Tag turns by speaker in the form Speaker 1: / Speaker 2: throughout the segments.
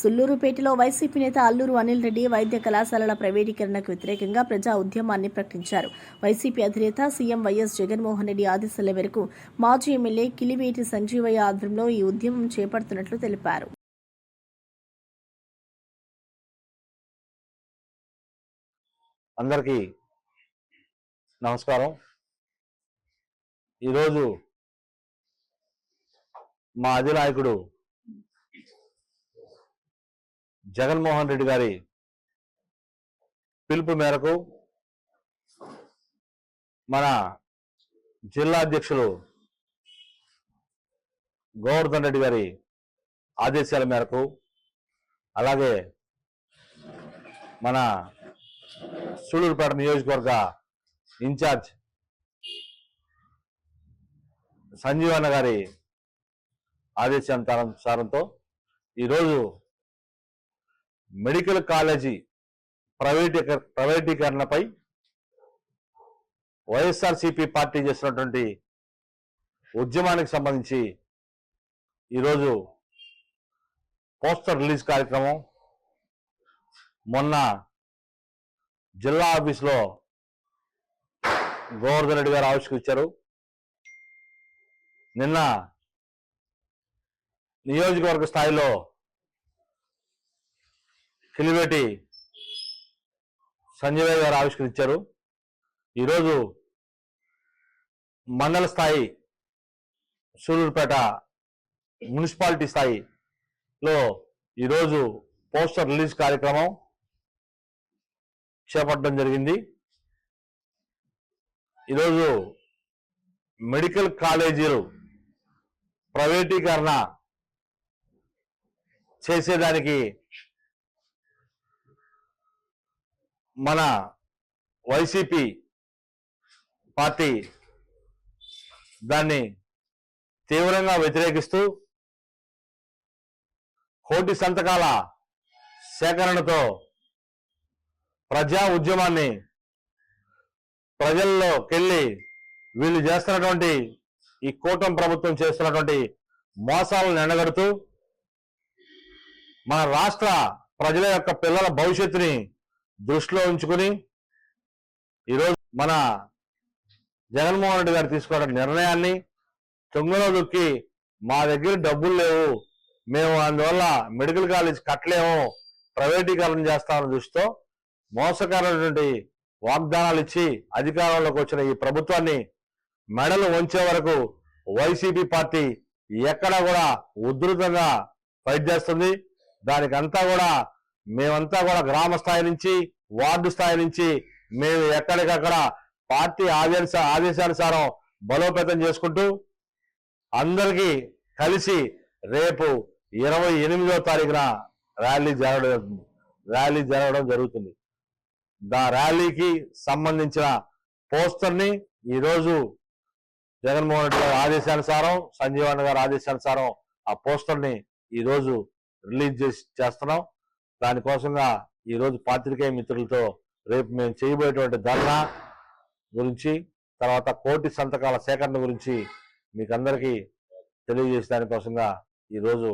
Speaker 1: సుల్లూరుపేటలో YCP నేత అల్లూరు అనిల్ రెడ్డి వైద్య కళాశాలల ప్రైవేటీకరణకు వ్యతిరేకంగా ప్రజా ఉద్యమాన్ని ప్రకటించారు. వైసీపీ అధినేత సీఎం వైఎస్ జగన్మోహన్ రెడ్డి ఆదేశాల మేరకు మాజీ ఎమ్మెల్యే కిలివేటి సంజీవయ్య ఆధ్వర్యంలో ఈ ఉద్యమం చేపడుతున్నట్లు తెలిపారు.
Speaker 2: అందరికీ నమస్కారం. ఈరోజు మా అధినాయకుడు జగన్మోహన్ రెడ్డి గారి పిలుపు మేరకు మన జిల్లా అధ్యక్షులు గోవర్ధన్ రెడ్డి గారి ఆదేశాల మేరకు అలాగే మన సూళ్ళూరుపేట నియోజకవర్గ ఇన్ఛార్జ్ సంజీవన్న గారి ఆదేశానుసారంతో ఈరోజు మెడికల్ కాలేజీ ప్రైవేటీక ప్రైవేటీకరణపై వైఎస్ఆర్సిపి పార్టీ చేసినటువంటి ఉద్యమానికి సంబంధించి ఈరోజు పోస్టర్ రిలీజ్ కార్యక్రమం. మొన్న జిల్లా ఆఫీస్లో గోవర్ధన్ రెడ్డి గారు ఆవిష్కరించారు. నిన్న నియోజకవర్గ స్థాయిలో సిలివేటి సంజయ్ గారు ఆవిష్కరించారు. ఈరోజు మండల స్థాయి సూళ్ళూరుపేట మున్సిపాలిటీ స్థాయిలో ఈరోజు పోస్టర్ రిలీజ్ కార్యక్రమం చేపట్టడం జరిగింది. ఈరోజు మెడికల్ కాలేజీలు ప్రైవేటీకరణ చేసేదానికి మన వైసీపీ పార్టీ దాన్ని తీవ్రంగా వ్యతిరేకిస్తూ కోటి సంతకాల సేకరణతో ప్రజా ఉద్యమాన్ని ప్రజల్లోకెళ్ళి వీళ్ళు చేస్తున్నటువంటి ఈ కూటమి ప్రభుత్వం చేస్తున్నటువంటి మోసాలను ఎండగడుతూ మన రాష్ట్ర ప్రజల యొక్క పిల్లల భవిష్యత్తుని దృష్టిలో ఉంచుకుని ఈరోజు మన జగన్మోహన్ రెడ్డి గారు తీసుకున్న నిర్ణయాన్ని తొంగలో దొక్కి మా దగ్గర డబ్బులు లేవు మేము అందువల్ల మెడికల్ కాలేజ్ కట్టలేము ప్రైవేటీకరణ చేస్తామన్న దృష్టితో మోసకరమైనటువంటి వాగ్దానాలు ఇచ్చి అధికారంలోకి వచ్చిన ఈ ప్రభుత్వాన్ని మెడలు వంచే వరకు వైసీపీ పార్టీ ఎక్కడా కూడా ఉధృతంగా ఫైట్ చేస్తుంది. దానికంతా కూడా మేమంతా కూడా గ్రామ స్థాయి నుంచి వార్డు స్థాయి నుంచి మేము ఎక్కడికక్కడ పార్టీ ఆదేశ ఆదేశానుసారం బలోపేతం చేసుకుంటూ అందరికీ కలిసి రేపు ఇరవై ఎనిమిదో తారీఖున ర్యాలీ జరగడం ర్యాలీ జరగడం జరుగుతుంది. దా ర్యాలీకి సంబంధించిన పోస్టర్ని ఈరోజు జగన్మోహన్ రెడ్డి గారి ఆదేశానుసారం సంజీవన్ గారి ఆదేశానుసారం ఆ పోస్టర్ని ఈరోజు రిలీజ్ చేసి చేస్తున్నాం. దానికోసంగా ఈరోజు పాత్రికేయ మిత్రులతో రేపు మేము చేయబోయేటువంటి ధర్నా గురించి తర్వాత కోటి సంతకాల సేకరణ గురించి మీకు అందరికీ తెలియజేసే దానికోసంగా ఈరోజు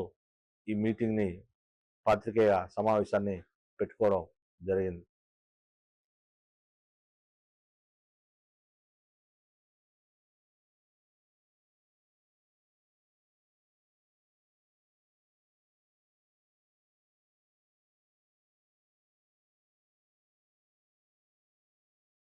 Speaker 2: ఈ మీటింగ్ని పాత్రికేయ సమావేశాన్ని పెట్టుకోవడం జరిగింది.